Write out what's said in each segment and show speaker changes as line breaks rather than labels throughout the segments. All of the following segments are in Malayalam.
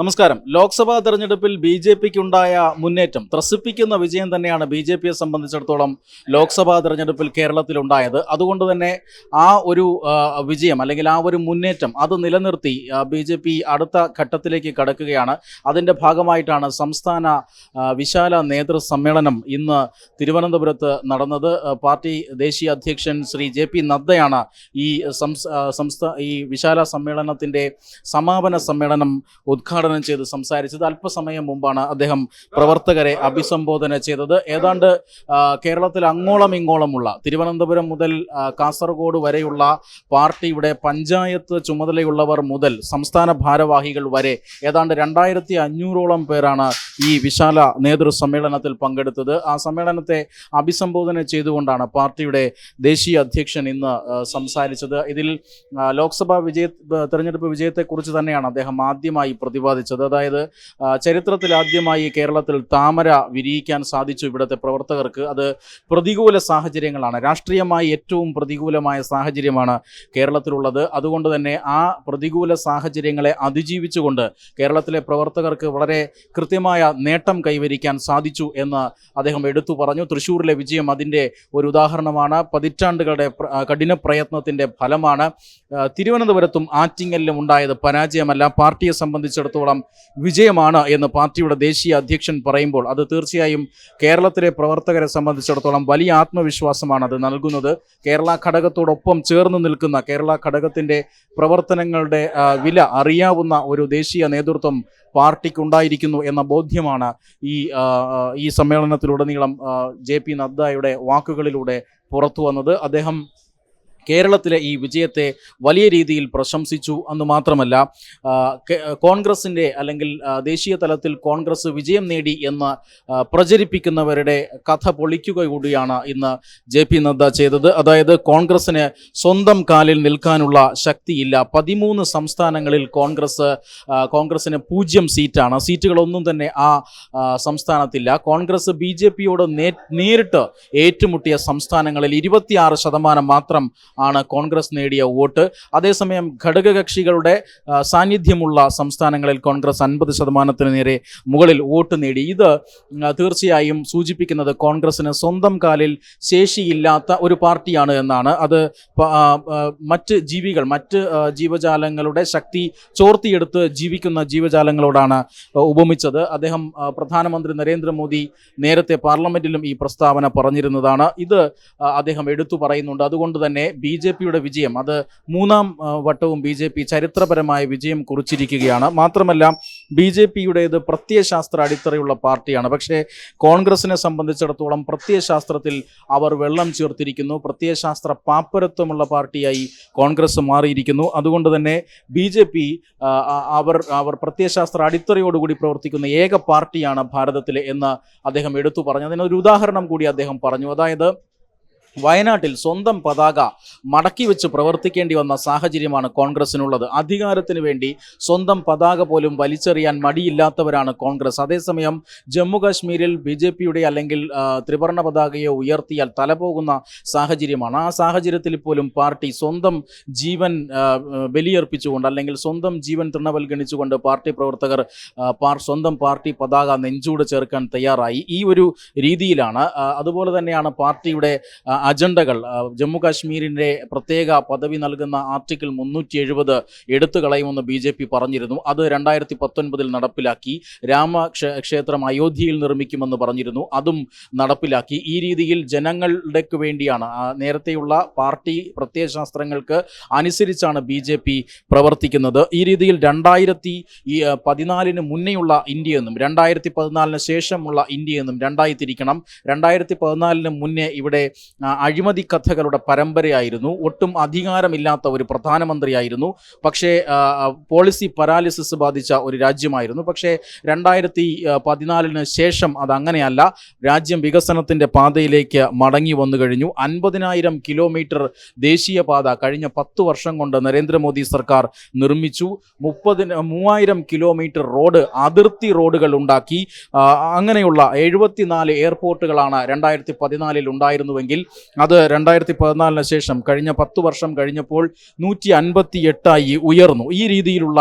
നമസ്കാരം ലോക്സഭാ തെരഞ്ഞെടുപ്പിൽ ബി ജെ ഉണ്ടായ മുന്നേറ്റം ത്രസിപ്പിക്കുന്ന വിജയം തന്നെയാണ് ബി ജെ പിയെ സംബന്ധിച്ചിടത്തോളം ലോക്സഭാ തെരഞ്ഞെടുപ്പിൽ ഉണ്ടായത് അതുകൊണ്ട് തന്നെ ആ ഒരു വിജയം അല്ലെങ്കിൽ ആ ഒരു മുന്നേറ്റം അത് നിലനിർത്തി ബി ജെ പി അടുത്ത ഘട്ടത്തിലേക്ക് കടക്കുകയാണ് അതിൻ്റെ ഭാഗമായിട്ടാണ് സംസ്ഥാന വിശാല നേതൃ സമ്മേളനം ഇന്ന് തിരുവനന്തപുരത്ത് നടന്നത് പാർട്ടി ദേശീയ അധ്യക്ഷൻ ശ്രീ ജെ പി നദ്ദയാണ് ഈ സംസ്ഥ ഈ വിശാല സമ്മേളനത്തിൻ്റെ സമാപന സമ്മേളനം ഉദ്ഘാടനം ഉദ്ഘാടനം ചെയ്ത് സംസാരിച്ചത് അല്പസമയം മുമ്പാണ് അദ്ദേഹം പ്രവർത്തകരെ അഭിസംബോധന ചെയ്തത് ഏതാണ്ട് കേരളത്തിൽ അങ്ങോളം ഇങ്ങോളമുള്ള തിരുവനന്തപുരം മുതൽ കാസർഗോഡ് വരെയുള്ള പാർട്ടിയുടെ പഞ്ചായത്ത് ചുമതലയുള്ളവർ മുതൽ സംസ്ഥാന ഭാരവാഹികൾ വരെ ഏതാണ്ട് രണ്ടായിരത്തി അഞ്ഞൂറോളം പേരാണ് ഈ വിശാല നേതൃ സമ്മേളനത്തിൽ പങ്കെടുത്തത് ആ സമ്മേളനത്തെ അഭിസംബോധന ചെയ്തുകൊണ്ടാണ് പാർട്ടിയുടെ ദേശീയ അധ്യക്ഷൻ ഇന്ന് സംസാരിച്ചത് ഇതിൽ ലോക്സഭാ വിജയ തെരഞ്ഞെടുപ്പ് വിജയത്തെക്കുറിച്ച് തന്നെയാണ് അദ്ദേഹം ആദ്യമായി പ്രതിപാദിച്ചത് ബാധിച്ചത് അതായത് ചരിത്രത്തിൽ ആദ്യമായി കേരളത്തിൽ താമര വിരിയിക്കാൻ സാധിച്ചു ഇവിടുത്തെ പ്രവർത്തകർക്ക് അത് പ്രതികൂല സാഹചര്യങ്ങളാണ് രാഷ്ട്രീയമായി ഏറ്റവും പ്രതികൂലമായ സാഹചര്യമാണ് കേരളത്തിലുള്ളത് അതുകൊണ്ട് തന്നെ ആ പ്രതികൂല സാഹചര്യങ്ങളെ അതിജീവിച്ചുകൊണ്ട് കേരളത്തിലെ പ്രവർത്തകർക്ക് വളരെ കൃത്യമായ നേട്ടം കൈവരിക്കാൻ സാധിച്ചു എന്ന് അദ്ദേഹം എടുത്തു പറഞ്ഞു തൃശ്ശൂരിലെ വിജയം അതിൻ്റെ ഒരു ഉദാഹരണമാണ് പതിറ്റാണ്ടുകളുടെ കഠിന പ്രയത്നത്തിൻ്റെ ഫലമാണ് തിരുവനന്തപുരത്തും ആറ്റിങ്ങലിലും ഉണ്ടായത് പരാജയമല്ല പാർട്ടിയെ സംബന്ധിച്ചിടത്തോളം സംബന്ധിച്ചിടത്തോളം വിജയമാണ് എന്ന് പാർട്ടിയുടെ ദേശീയ അധ്യക്ഷൻ പറയുമ്പോൾ അത് തീർച്ചയായും കേരളത്തിലെ പ്രവർത്തകരെ സംബന്ധിച്ചിടത്തോളം വലിയ ആത്മവിശ്വാസമാണ് അത് നൽകുന്നത് കേരള ഘടകത്തോടൊപ്പം ചേർന്ന് നിൽക്കുന്ന കേരള ഘടകത്തിൻ്റെ പ്രവർത്തനങ്ങളുടെ വില അറിയാവുന്ന ഒരു ദേശീയ നേതൃത്വം പാർട്ടിക്കുണ്ടായിരിക്കുന്നു എന്ന ബോധ്യമാണ് ഈ ഈ സമ്മേളനത്തിലുടനീളം ജെ പി നദ്ദയുടെ വാക്കുകളിലൂടെ പുറത്തു വന്നത് അദ്ദേഹം കേരളത്തിലെ ഈ വിജയത്തെ വലിയ രീതിയിൽ പ്രശംസിച്ചു എന്ന് മാത്രമല്ല കോൺഗ്രസിൻ്റെ അല്ലെങ്കിൽ ദേശീയ തലത്തിൽ കോൺഗ്രസ് വിജയം നേടി എന്ന് പ്രചരിപ്പിക്കുന്നവരുടെ കഥ പൊളിക്കുക കൂടിയാണ് ഇന്ന് ജെ പി നദ്ദ ചെയ്തത് അതായത് കോൺഗ്രസ്സിന് സ്വന്തം കാലിൽ നിൽക്കാനുള്ള ശക്തിയില്ല പതിമൂന്ന് സംസ്ഥാനങ്ങളിൽ കോൺഗ്രസ് കോൺഗ്രസ്സിന് പൂജ്യം സീറ്റാണ് സീറ്റുകളൊന്നും തന്നെ ആ സംസ്ഥാനത്തില്ല കോൺഗ്രസ് ബി ജെ പിയോട് നേരിട്ട് ഏറ്റുമുട്ടിയ സംസ്ഥാനങ്ങളിൽ ഇരുപത്തിയാറ് ശതമാനം മാത്രം ആണ് കോൺഗ്രസ് നേടിയ വോട്ട് അതേസമയം ഘടകകക്ഷികളുടെ സാന്നിധ്യമുള്ള സംസ്ഥാനങ്ങളിൽ കോൺഗ്രസ് അൻപത് ശതമാനത്തിന് നേരെ മുകളിൽ വോട്ട് നേടി ഇത് തീർച്ചയായും സൂചിപ്പിക്കുന്നത് കോൺഗ്രസിന് സ്വന്തം കാലിൽ ശേഷിയില്ലാത്ത ഒരു പാർട്ടിയാണ് എന്നാണ് അത് മറ്റ് ജീവികൾ മറ്റ് ജീവജാലങ്ങളുടെ ശക്തി ചോർത്തിയെടുത്ത് ജീവിക്കുന്ന ജീവജാലങ്ങളോടാണ് ഉപമിച്ചത് അദ്ദേഹം പ്രധാനമന്ത്രി നരേന്ദ്രമോദി നേരത്തെ പാർലമെന്റിലും ഈ പ്രസ്താവന പറഞ്ഞിരുന്നതാണ് ഇത് അദ്ദേഹം എടുത്തു പറയുന്നുണ്ട് അതുകൊണ്ട് തന്നെ ബി ജെ പിയുടെ വിജയം അത് മൂന്നാം വട്ടവും ബി ജെ പി ചരിത്രപരമായ വിജയം കുറിച്ചിരിക്കുകയാണ് മാത്രമല്ല ബി ജെ പിയുടേത് പ്രത്യയശാസ്ത്ര അടിത്തറയുള്ള പാർട്ടിയാണ് പക്ഷേ കോൺഗ്രസിനെ സംബന്ധിച്ചിടത്തോളം പ്രത്യയശാസ്ത്രത്തിൽ അവർ വെള്ളം ചേർത്തിരിക്കുന്നു പ്രത്യയശാസ്ത്ര പാപ്പരത്വമുള്ള പാർട്ടിയായി കോൺഗ്രസ് മാറിയിരിക്കുന്നു അതുകൊണ്ട് തന്നെ ബി ജെ പി അവർ അവർ പ്രത്യയശാസ്ത്ര അടിത്തറയോടുകൂടി പ്രവർത്തിക്കുന്ന ഏക പാർട്ടിയാണ് ഭാരതത്തിലെ എന്ന് അദ്ദേഹം എടുത്തു പറഞ്ഞു അതിനൊരു ഉദാഹരണം കൂടി അദ്ദേഹം പറഞ്ഞു അതായത് വയനാട്ടിൽ സ്വന്തം പതാക മടക്കി വെച്ച് പ്രവർത്തിക്കേണ്ടി വന്ന സാഹചര്യമാണ് കോൺഗ്രസിനുള്ളത് അധികാരത്തിന് വേണ്ടി സ്വന്തം പതാക പോലും വലിച്ചെറിയാൻ മടിയില്ലാത്തവരാണ് കോൺഗ്രസ് അതേസമയം ജമ്മു കാശ്മീരിൽ ബി ജെ പിയുടെ അല്ലെങ്കിൽ ത്രിവർണ പതാകയെ ഉയർത്തിയാൽ തലപോകുന്ന സാഹചര്യമാണ് ആ സാഹചര്യത്തിൽ പോലും പാർട്ടി സ്വന്തം ജീവൻ ബലിയർപ്പിച്ചുകൊണ്ട് അല്ലെങ്കിൽ സ്വന്തം ജീവൻ തൃണവൽഗണിച്ചുകൊണ്ട് പാർട്ടി പ്രവർത്തകർ പാർ സ്വന്തം പാർട്ടി പതാക നെഞ്ചൂട് ചേർക്കാൻ തയ്യാറായി ഈ ഒരു രീതിയിലാണ് അതുപോലെ തന്നെയാണ് പാർട്ടിയുടെ അജണ്ടകൾ ജമ്മു കാശ്മീരിൻ്റെ പ്രത്യേക പദവി നൽകുന്ന ആർട്ടിക്കിൾ മുന്നൂറ്റി എഴുപത് എടുത്തു കളയുമെന്ന് ബി ജെ പി പറഞ്ഞിരുന്നു അത് രണ്ടായിരത്തി പത്തൊൻപതിൽ നടപ്പിലാക്കി രാമക്ഷേത്രം അയോധ്യയിൽ നിർമ്മിക്കുമെന്ന് പറഞ്ഞിരുന്നു അതും നടപ്പിലാക്കി ഈ രീതിയിൽ ജനങ്ങളുടെക്ക് വേണ്ടിയാണ് നേരത്തെയുള്ള പാർട്ടി പ്രത്യയശാസ്ത്രങ്ങൾക്ക് അനുസരിച്ചാണ് ബി ജെ പി പ്രവർത്തിക്കുന്നത് ഈ രീതിയിൽ രണ്ടായിരത്തി പതിനാലിന് മുന്നേയുള്ള ഇന്ത്യയെന്നും രണ്ടായിരത്തി പതിനാലിന് ശേഷമുള്ള ഇന്ത്യയെന്നും രണ്ടായി തിരിക്കണം രണ്ടായിരത്തി പതിനാലിന് മുന്നേ ഇവിടെ അഴിമതി കഥകളുടെ പരമ്പരയായിരുന്നു ഒട്ടും അധികാരമില്ലാത്ത ഒരു പ്രധാനമന്ത്രിയായിരുന്നു പക്ഷേ പോളിസി പരാലിസിസ് ബാധിച്ച ഒരു രാജ്യമായിരുന്നു പക്ഷേ രണ്ടായിരത്തി പതിനാലിന് ശേഷം അതങ്ങനെയല്ല രാജ്യം വികസനത്തിൻ്റെ പാതയിലേക്ക് മടങ്ങി വന്നു കഴിഞ്ഞു അൻപതിനായിരം കിലോമീറ്റർ ദേശീയപാത കഴിഞ്ഞ പത്ത് വർഷം കൊണ്ട് നരേന്ദ്രമോദി സർക്കാർ നിർമ്മിച്ചു മുപ്പതിന് മൂവായിരം കിലോമീറ്റർ റോഡ് അതിർത്തി റോഡുകൾ ഉണ്ടാക്കി അങ്ങനെയുള്ള എഴുപത്തിനാല് എയർപോർട്ടുകളാണ് രണ്ടായിരത്തി പതിനാലിൽ ഉണ്ടായിരുന്നുവെങ്കിൽ അത് രണ്ടായിരത്തി പതിനാലിന് ശേഷം കഴിഞ്ഞ പത്ത് വർഷം കഴിഞ്ഞപ്പോൾ നൂറ്റി അൻപത്തി എട്ടായി ഉയർന്നു ഈ രീതിയിലുള്ള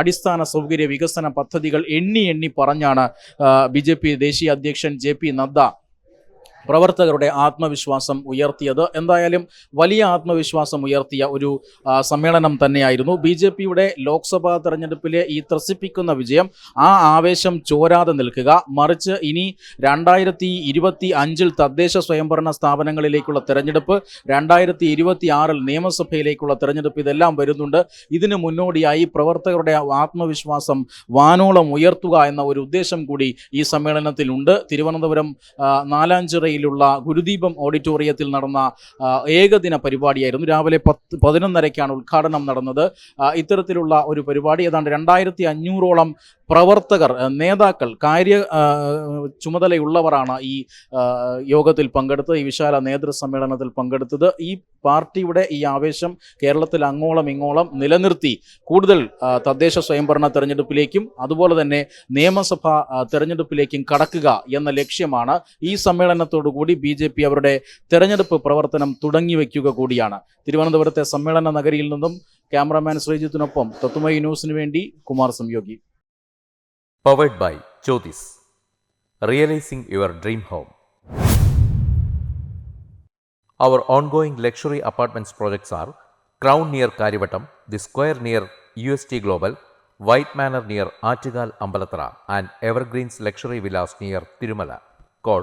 അടിസ്ഥാന സൗകര്യ വികസന പദ്ധതികൾ എണ്ണി എണ്ണി പറഞ്ഞാണ് ബി ദേശീയ അധ്യക്ഷൻ ജെ നദ്ദ പ്രവർത്തകരുടെ ആത്മവിശ്വാസം ഉയർത്തിയത് എന്തായാലും വലിയ ആത്മവിശ്വാസം ഉയർത്തിയ ഒരു സമ്മേളനം തന്നെയായിരുന്നു ബി ജെ പിയുടെ ലോക്സഭാ തെരഞ്ഞെടുപ്പിലെ ഈ ത്രസിപ്പിക്കുന്ന വിജയം ആ ആവേശം ചോരാതെ നിൽക്കുക മറിച്ച് ഇനി രണ്ടായിരത്തി ഇരുപത്തി അഞ്ചിൽ തദ്ദേശ സ്വയംഭരണ സ്ഥാപനങ്ങളിലേക്കുള്ള തെരഞ്ഞെടുപ്പ് രണ്ടായിരത്തി ഇരുപത്തി ആറിൽ നിയമസഭയിലേക്കുള്ള തെരഞ്ഞെടുപ്പ് ഇതെല്ലാം വരുന്നുണ്ട് ഇതിന് മുന്നോടിയായി പ്രവർത്തകരുടെ ആത്മവിശ്വാസം വാനോളം ഉയർത്തുക എന്ന ഒരു ഉദ്ദേശം കൂടി ഈ സമ്മേളനത്തിലുണ്ട് തിരുവനന്തപുരം നാലാഞ്ചിറ വടകരയിലുള്ള ഗുരുദീപം ഓഡിറ്റോറിയത്തിൽ നടന്ന ഏകദിന പരിപാടിയായിരുന്നു രാവിലെ പത്ത് പതിനൊന്നരയ്ക്കാണ് ഉദ്ഘാടനം നടന്നത് ഇത്തരത്തിലുള്ള ഒരു പരിപാടി ഏതാണ്ട് രണ്ടായിരത്തി അഞ്ഞൂറോളം പ്രവർത്തകർ നേതാക്കൾ കാര്യ ചുമതലയുള്ളവരാണ് ഈ യോഗത്തിൽ പങ്കെടുത്തത് ഈ വിശാല നേതൃ സമ്മേളനത്തിൽ പങ്കെടുത്തത് ഈ പാർട്ടിയുടെ ഈ ആവേശം കേരളത്തിൽ അങ്ങോളം ഇങ്ങോളം നിലനിർത്തി കൂടുതൽ തദ്ദേശ സ്വയംഭരണ തെരഞ്ഞെടുപ്പിലേക്കും അതുപോലെ തന്നെ നിയമസഭാ തെരഞ്ഞെടുപ്പിലേക്കും കടക്കുക എന്ന ലക്ഷ്യമാണ് ഈ സമ്മേളനത്തോട് കൂടി ബി ജെ പി അവരുടെ തെരഞ്ഞെടുപ്പ് പ്രവർത്തനം തുടങ്ങിവെക്കുക കൂടിയാണ് തിരുവനന്തപുരത്തെ സമ്മേളന നഗരിയിൽ നിന്നും ക്യാമറാമാൻ ശ്രീജിത്തിനൊപ്പം തത്തുമൈ ന്യൂസിനു വേണ്ടി കുമാർ സംയോഗി
powered by Jyothis realising your dream home our ongoing luxury apartments projects R crown near Kariavattom the square near U S T global white manor near Attukal Ambalathara and evergreens luxury villas near Thirumala call